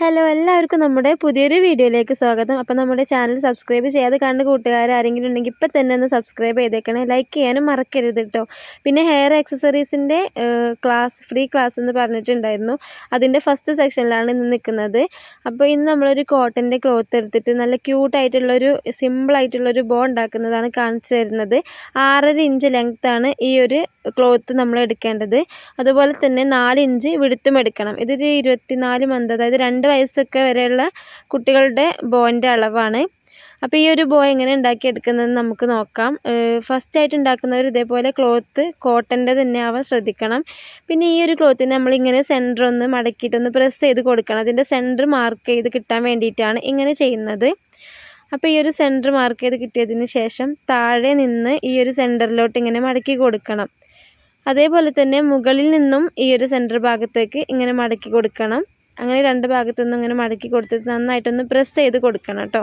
Hello എല്ലാവർക്കും നമ്മുടെ പുതിയൊരു വീഡിയോയിലേക്ക് സ്വാഗതം. അപ്പോൾ നമ്മുടെ ചാനൽ സബ്സ്ക്രൈബ് ചെയ്യാതെ കണ്ട് കൂട്ടുകാർ ആരെങ്കിലും ഉണ്ടെങ്കിൽ ഇപ്പം തന്നെ ഒന്ന് സബ്സ്ക്രൈബ് ചെയ്തേക്കണേ. ലൈക്ക് ചെയ്യാനും മറക്കരുത് കേട്ടോ പിന്നെ ഹെയർ ആക്സസറീസിന്റെ ക്ലാസ് ഫ്രീ ക്ലാസ് എന്ന് പറഞ്ഞിട്ടുണ്ടായിരുന്നു. അതിന്റെ ഫസ്റ്റ് സെക്ഷനിലാണ് ഇന്ന് നിൽക്കുന്നത്. അപ്പോൾ ഇന്ന് നമ്മളൊരു കോട്ടന്റെ ക്ലോത്ത് എടുത്തിട്ട് നല്ല ക്യൂട്ടായിട്ടുള്ളൊരു സിമ്പിളായിട്ടുള്ളൊരു ബോ ഉണ്ടാക്കുന്നതാണ് കാണിച്ചു തരുന്നത്. ആറര ഇഞ്ച് ലെങ്ത്താണ് ഈ ഒരു ക്ലോത്ത് നമ്മൾ എടുക്കേണ്ടത് അതുപോലെ തന്നെ നാല് ഇഞ്ച് വിടുത്തും എടുക്കണം. ഇതൊരു ഇരുപത്തിനാല് മന്ത് അതായത് രണ്ട് വയസ്സൊക്കെ വരെയുള്ള കുട്ടികളുടെ ബോന്റെ അളവാണ്. അപ്പോൾ ഈ ഒരു ബോ എങ്ങനെ ഉണ്ടാക്കിയെടുക്കുന്നതെന്ന് നമുക്ക് നോക്കാം. ഫസ്റ്റ് ആയിട്ട് ഉണ്ടാക്കുന്നവർ ഇതേപോലെ ക്ലോത്ത് കോട്ടന്റെ തന്നെ ആവാൻ ശ്രദ്ധിക്കണം. പിന്നെ ഈ ഒരു ക്ലോത്തിന് നമ്മളിങ്ങനെ സെന്റർ ഒന്ന് മടക്കിയിട്ടൊന്ന് പ്രസ് ചെയ്ത് കൊടുക്കണം. അതിന്റെ സെന്റർ മാർക്ക് ചെയ്ത് കിട്ടാൻ വേണ്ടിയിട്ടാണ് ഇങ്ങനെ ചെയ്യുന്നത്. അപ്പോൾ ഈ ഒരു സെന്റർ മാർക്ക് ചെയ്ത് കിട്ടിയതിന് ശേഷം താഴെ നിന്ന് ഈ ഒരു സെന്ററിലോട്ട് ഇങ്ങനെ മടക്കി കൊടുക്കണം. അതേപോലെ തന്നെ മുകളിൽ നിന്നും ഈ ഒരു സെന്റർ ഭാഗത്തേക്ക് ഇങ്ങനെ മടക്കി കൊടുക്കണം. അങ്ങനെ രണ്ട് ഭാഗത്തു നിന്നും ഇങ്ങനെ മടക്കി കൊടുത്തിട്ട് നന്നായിട്ടൊന്ന് പ്രസ് ചെയ്ത് കൊടുക്കണം കേട്ടോ.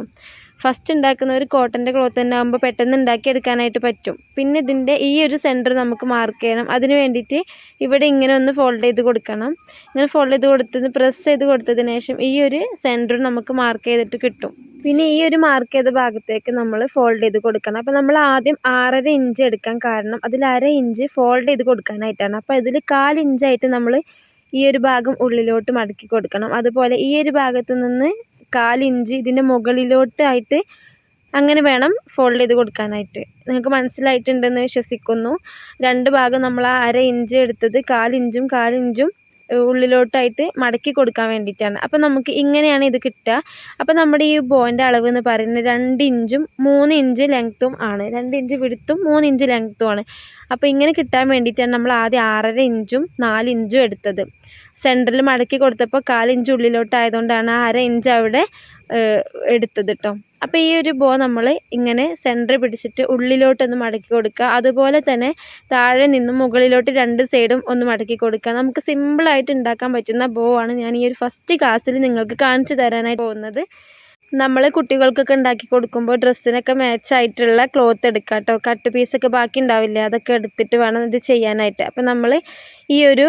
ഫസ്റ്റ് ഉണ്ടാക്കുന്ന ഒരു കോട്ടന്റെ ക്ലോത്ത് തന്നെ ആകുമ്പോൾ പെട്ടെന്ന് ഉണ്ടാക്കിയെടുക്കാനായിട്ട് പറ്റും. പിന്നെ ഇതിന്റെ ഈ ഒരു സെന്റർ നമുക്ക് മാർക്ക് ചെയ്യണം. അതിന് വേണ്ടിയിട്ട് ഇവിടെ ഇങ്ങനെ ഒന്ന് ഫോൾഡ് ചെയ്ത് കൊടുക്കണം. ഇങ്ങനെ ഫോൾഡ് ചെയ്ത് കൊടുത്തത് പ്രസ് ചെയ്ത് കൊടുത്തതിന് ശേഷം ഈ ഒരു സെന്റർ നമുക്ക് മാർക്ക് ചെയ്തിട്ട് കിട്ടും. പിന്നെ ഈ ഒരു മാർക്ക് ചെയ്ത ഭാഗത്തേക്ക് നമ്മൾ ഫോൾഡ് ചെയ്ത് കൊടുക്കണം. അപ്പോൾ നമ്മൾ ആദ്യം ആറര ഇഞ്ച് എടുക്കാൻ കാരണം അതിൽ അര ഇഞ്ച് ഫോൾഡ് ചെയ്ത് കൊടുക്കാനായിട്ടാണ്. അപ്പോൾ ഇതിൽ കാലിഞ്ചായിട്ട് നമ്മൾ ഈ ഒരു ഭാഗം ഉള്ളിലോട്ട് മടക്കി കൊടുക്കണം. അതുപോലെ ഈ ഒരു ഭാഗത്ത് നിന്ന് കാലിഞ്ച് ഇതിന്റെ മുകളിലോട്ടായിട്ട് അങ്ങനെ വേണം ഫോൾഡ് ചെയ്ത് കൊടുക്കാനായിട്ട്. നിങ്ങൾക്ക് മനസ്സിലായിട്ടുണ്ടെന്ന് വിശ്വസിക്കുന്നു. രണ്ട് ഭാഗം നമ്മൾ ആ അര ഇഞ്ച് എടുത്തത് കാലിഞ്ചും കാലിഞ്ചും ഉള്ളിലോട്ടായിട്ട് മടക്കി കൊടുക്കാൻ വേണ്ടിയിട്ടാണ്. അപ്പോൾ നമുക്ക് ഇങ്ങനെയാണ് ഇത് കിട്ടുക. അപ്പോൾ നമ്മുടെ ഈ ബോന്റെ അളവ് എന്ന് പറയുന്നത് രണ്ട് ഇഞ്ചും മൂന്ന് ഇഞ്ച് ലെങ്ത്തും ആണ്. രണ്ട് ഇഞ്ച് വിടുത്തും മൂന്ന് ഇഞ്ച് ലെങ്ത്തും ആണ്. അപ്പോൾ ഇങ്ങനെ കിട്ടാൻ വേണ്ടിയിട്ടാണ് നമ്മൾ ആദ്യം ആറര ഇഞ്ചും നാല് ഇഞ്ചും എടുത്തത്. സെന്ററിൽ മടക്കി കൊടുത്തപ്പോൾ കാലിഞ്ച് ഉള്ളിലോട്ടായതുകൊണ്ടാണ് അര ഇഞ്ച് അവിടെ എടുത്തത് കേട്ടോ അപ്പോൾ ഈ ഒരു ബോ നമ്മൾ ഇങ്ങനെ സെന്റർ പിടിച്ചിട്ട് ഉള്ളിലോട്ടൊന്ന് മടക്കി കൊടുക്കുക. അതുപോലെ തന്നെ താഴെ നിന്നും മുകളിലോട്ട് രണ്ട് സൈഡും ഒന്ന് മടക്കി കൊടുക്കുക. നമുക്ക് സിമ്പിളായിട്ട് ഉണ്ടാക്കാൻ പറ്റുന്ന ബോ ആണ് ഞാൻ ഈ ഒരു ഫസ്റ്റ് ക്ലാസ്സിൽ നിങ്ങൾക്ക് കാണിച്ചു തരാനായി പോകുന്നത്. നമ്മൾ കുട്ടികൾക്കൊക്കെ ഉണ്ടാക്കി കൊടുക്കുമ്പോൾ ഡ്രസ്സിനൊക്കെ മാച്ചായിട്ടുള്ള ക്ലോത്ത് എടുക്കുക കേട്ടോ കട്ട് പീസൊക്കെ ബാക്കി ഉണ്ടാവില്ലേ അതൊക്കെ എടുത്തിട്ട് വേണം ഇത് ചെയ്യാനായിട്ട്. അപ്പം നമ്മൾ ഈ ഒരു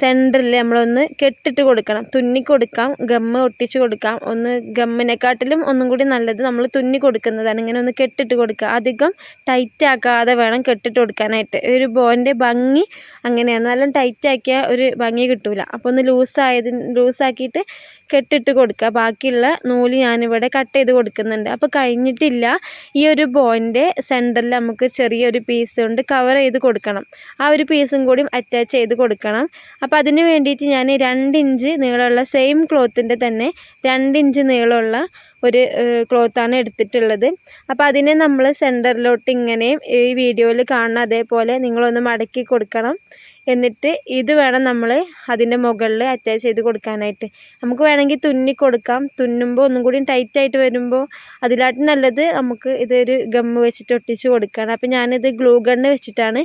സെന്ററിൽ നമ്മളൊന്ന് കെട്ടിട്ട് കൊടുക്കണം. തുന്നി കൊടുക്കാം ഗമ്മ് ഒട്ടിച്ച് കൊടുക്കാം. ഒന്ന് ഗമ്മിനെക്കാട്ടിലും ഒന്നും കൂടി നല്ലത് നമ്മൾ തുന്നി കൊടുക്കുന്നതാണ്. ഇങ്ങനെ ഒന്ന് കെട്ടിട്ട് കൊടുക്കുക. അധികം ടൈറ്റ് ആക്കാതെ വേണം കെട്ടിട്ട് കൊടുക്കാനായിട്ട്. ഒരു ബോന്റെ ഭംഗി അങ്ങനെയാണ്. നല്ല ടൈറ്റ് ആക്കിയാൽ ഒരു ഭംഗി കിട്ടൂല. അപ്പോൾ ഒന്ന് ലൂസായത് ലൂസാക്കിയിട്ട് കെട്ടിട്ട് കൊടുക്കുക. ബാക്കിയുള്ള നൂൽ ഞാനിവിടെ കട്ട് ചെയ്ത് കൊടുക്കുന്നുണ്ട്. അപ്പോൾ കഴിഞ്ഞിട്ടില്ല ഈ ഒരു ബോന്റെ സെന്ററിൽ നമുക്ക് ചെറിയൊരു പീസ് കൊണ്ട് കവർ ചെയ്ത് കൊടുക്കണം. ആ ഒരു പീസും കൂടി അറ്റാച്ച് ചെയ്ത് കൊടുക്കണം. അപ്പോൾ അതിന് വേണ്ടിയിട്ട് ഞാൻ രണ്ട് ഇഞ്ച് നീളമുള്ള സെയിം ക്ലോത്തിന്റെ തന്നെ രണ്ട് ഇഞ്ച് നീളമുള്ള ഒരു ക്ലോത്താണ് എടുത്തിട്ടുള്ളത്. അപ്പോൾ അതിനെ നമ്മൾ സെന്ററിലോട്ട് ഇങ്ങനെ ഈ വീഡിയോയിൽ കാണുന്ന അതേപോലെ നിങ്ങളൊന്ന് മടക്കി കൊടുക്കണം. എന്നിട്ട് ഇത് വേണം നമ്മൾ അതിന്റെ മുകളിൽ അറ്റാച്ച് ചെയ്ത് കൊടുക്കാനായിട്ട്. നമുക്ക് വേണമെങ്കിൽ തുന്നി കൊടുക്കാം. തുന്നുമ്പോൾ ഒന്നും കൂടി ടൈറ്റായിട്ട് വരുമ്പോൾ അതിലാട്ട് നല്ലത് നമുക്ക് ഇതൊരു ഗമ്മ് വെച്ചിട്ട് ഒട്ടിച്ച് കൊടുക്കുകയാണ് അപ്പോൾ ഞാനിത് ഗ്ലൂ ഗണ്ണ് വെച്ചിട്ടാണ്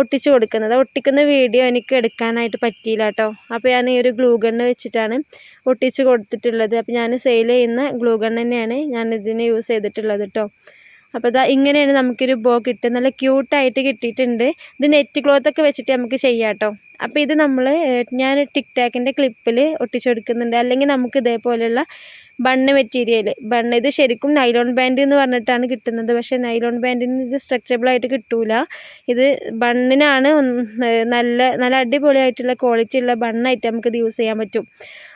ഒട്ടിച്ച് കൊടുക്കുന്നത്. ഒട്ടിക്കുന്ന വീഡിയോ എനിക്ക് എടുക്കാനായിട്ട് പറ്റിയില്ല കേട്ടോ അപ്പോൾ ഞാൻ ഈ ഒരു ഗ്ലൂ ഗണ്ണ് വെച്ചിട്ടാണ് ഒട്ടിച്ച് കൊടുത്തിട്ടുള്ളത്. അപ്പോൾ ഞാൻ സെയിൽ ചെയ്യുന്ന ഗ്ലൂ ഗണ്ണ് തന്നെയാണ് ഞാനിതിന് യൂസ് ചെയ്തിട്ടുള്ളത് കേട്ടോ അപ്പോൾ ഇതാ ഇങ്ങനെയാണ് നമുക്കൊരു ബോ കിട്ടുക നല്ല ക്യൂട്ടായിട്ട് കിട്ടിയിട്ടുണ്ട്. ഇത് നെറ്റ് ക്ലോത്ത് ഒക്കെ വെച്ചിട്ട് നമുക്ക് ചെയ്യാം കേട്ടോ അപ്പോൾ ഇത് നമ്മൾ ഞാൻ ടിക് ടാക്കിന്റെ ക്ലിപ്പിൽ ഒട്ടിച്ചു കൊടുക്കുന്നുണ്ട് അല്ലെങ്കിൽ നമുക്ക് ഇതേപോലെയുള്ള ബണ്ണ് മെറ്റീരിയൽ ബണ്ണ് ഇത് ശരിക്കും നൈലോൺ ബാൻഡ് എന്ന് പറഞ്ഞിട്ടാണ് കിട്ടുന്നത്. പക്ഷേ നൈലോൺ ബാൻഡിന് ഇത് സ്ട്രക്ചബിളായിട്ട് കിട്ടൂല. ഇത് ബണ്ണിനാണ് നല്ല നല്ല അടിപൊളിയായിട്ടുള്ള ക്വാളിറ്റി ഉള്ള ബണ്ണായിട്ട് നമുക്കിത് യൂസ് ചെയ്യാൻ പറ്റും.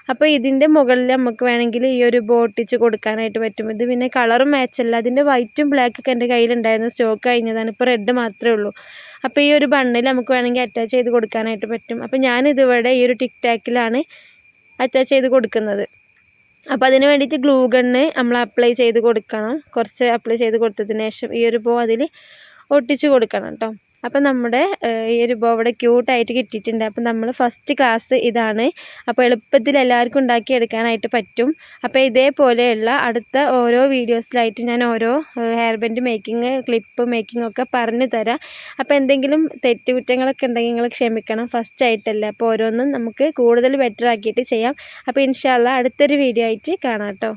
അപ്പോൾ ഇതിന്റെ മുകളിൽ നമുക്ക് വേണമെങ്കിൽ ഈ ഒരു ബോട്ടിച്ച് കൊടുക്കാനായിട്ട് പറ്റും. ഇത് പിന്നെ കളറും മാച്ചല്ല അതിന്റെ വൈറ്റും ബ്ലാക്കൊക്കെ എന്റെ കയ്യിലുണ്ടായിരുന്നു. സ്റ്റോക്ക് കഴിഞ്ഞതാണ്. ഇപ്പോൾ റെഡ് മാത്രമേ ഉള്ളൂ. അപ്പോൾ ഈ ഒരു ബണ്ണിൽ നമുക്ക് വേണമെങ്കിൽ അറ്റാച്ച് ചെയ്ത് കൊടുക്കാനായിട്ട് പറ്റും. അപ്പോൾ ഞാനിതിവിടെ ഈ ഒരു ടിക് ടാക്കിലാണ് അറ്റാച്ച് ചെയ്ത് കൊടുക്കുന്നത്. അപ്പോൾ അതിന് വേണ്ടിയിട്ട് ഗ്ലൂ ഗണ്ണ് നമ്മൾ അപ്ലൈ ചെയ്ത് കൊടുക്കണം. കുറച്ച് അപ്ലൈ ചെയ്ത് കൊടുത്തതിന് ശേഷം ഈ ഒരു പോ അതിൽ ഒട്ടിച്ച് കൊടുക്കണം കേട്ടോ അപ്പം നമ്മുടെ ഈ ഒരു ബോ ഇവിടെ ക്യൂട്ടായിട്ട് കിട്ടിയിട്ടുണ്ട്. അപ്പം നമ്മൾ ഫസ്റ്റ് ക്ലാസ് ഇതാണ്. അപ്പോൾ എളുപ്പത്തിൽ എല്ലാവർക്കും ഉണ്ടാക്കിയെടുക്കാനായിട്ട് പറ്റും. അപ്പോൾ ഇതേപോലെയുള്ള അടുത്ത ഓരോ വീഡിയോസിലായിട്ട് ഞാൻ ഓരോ hair band making clip making ഒക്കെ പറഞ്ഞു തരാം. അപ്പോൾ എന്തെങ്കിലും തെറ്റുകുറ്റങ്ങളൊക്കെ ഉണ്ടെങ്കിൽ നിങ്ങൾ ക്ഷമിക്കണം. ഫസ്റ്റ് ആയിട്ടല്ല. അപ്പോൾ ഓരോന്നും നമുക്ക് കൂടുതൽ ബെറ്റർ ആക്കിയിട്ട് ചെയ്യാം. അപ്പോൾ ഇൻഷാല്ല അടുത്തൊരു വീഡിയോ ആയിട്ട് കാണാം കേട്ടോ